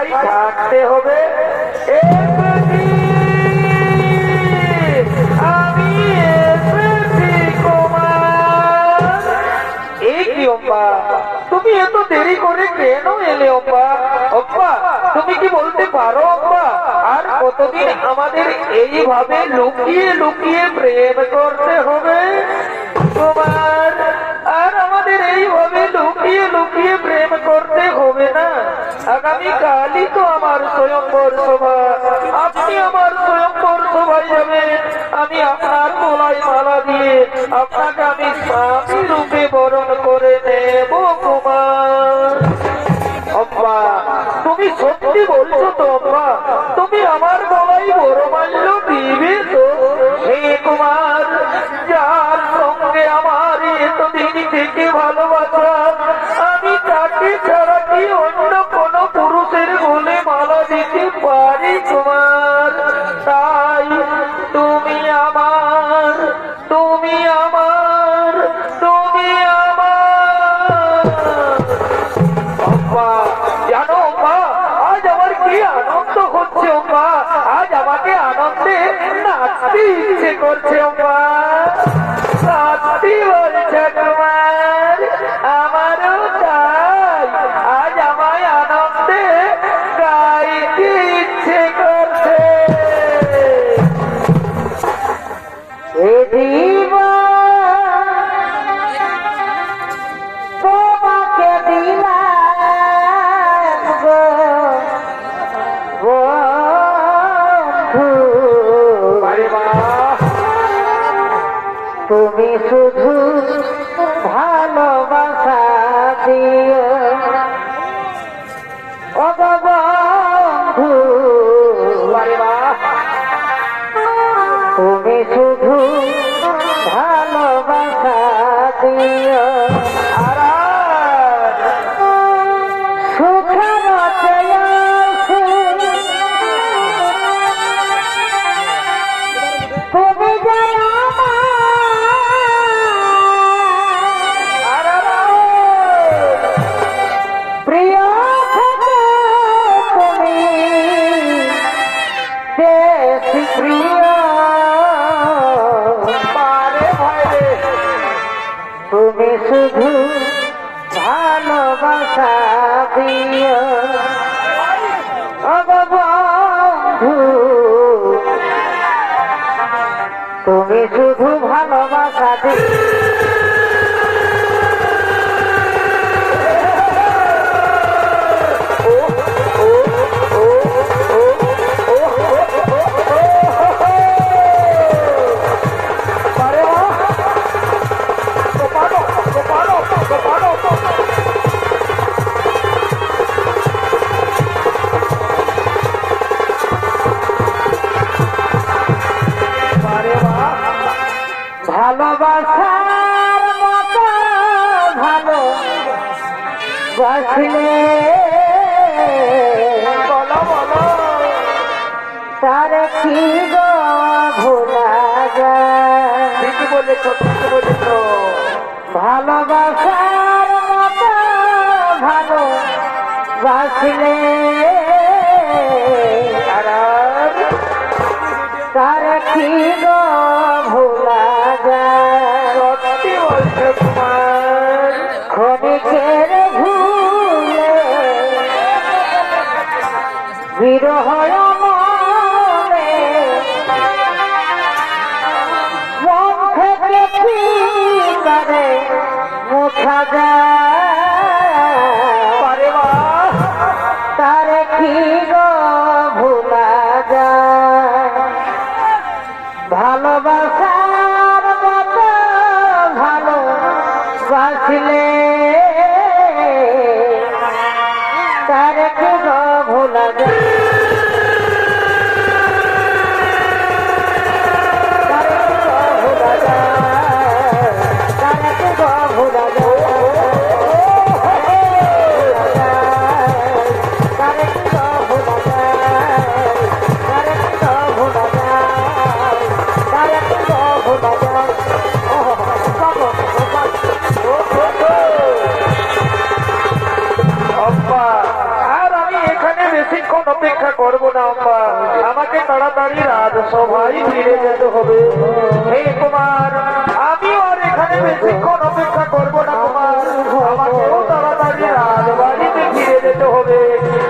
প্রতীক্ষায় থাকতে হবে। তুমি এত দেরি করে কেন এলে অম্বা অম্বা তুমি কি বলতে পারো অম্বা আর কতদিন আমাদের এইভাবে লুকিয়ে লুকিয়ে প্রেম করতে হবে? তোমার, আর আমাদের এইভাবে লুকিয়ে লুকিয়ে প্রেম করতে হবে না? আগামী কালই তো আমার স্বয়ংবর সভা। আপনি আমার স্বয়ংবর সভায় যাবেন। আমি আপনার গলায় মালা দিয়ে আপনাকে আমি স্বামী রূপে বরণ করে নেব, কুমার। অম্বা, তুমি সত্যি বলছো তো, অম্বা? তুমি আমার গলায় বড় মাল্য দিবে তো? হে কুমার, যার সঙ্গে আমার এতদিন থেকে ভালোবাসা করছে অম্মা তুমি শুধু তুমি ছিলে তার কি ভোলা যায়? বলেছ ঠিক বলেছ। ভালোবাসার মতো ভালো বাসলে। তার কি গো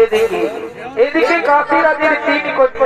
এদিকে এদিকে কাশিরা দিয়ে ঠিক করছে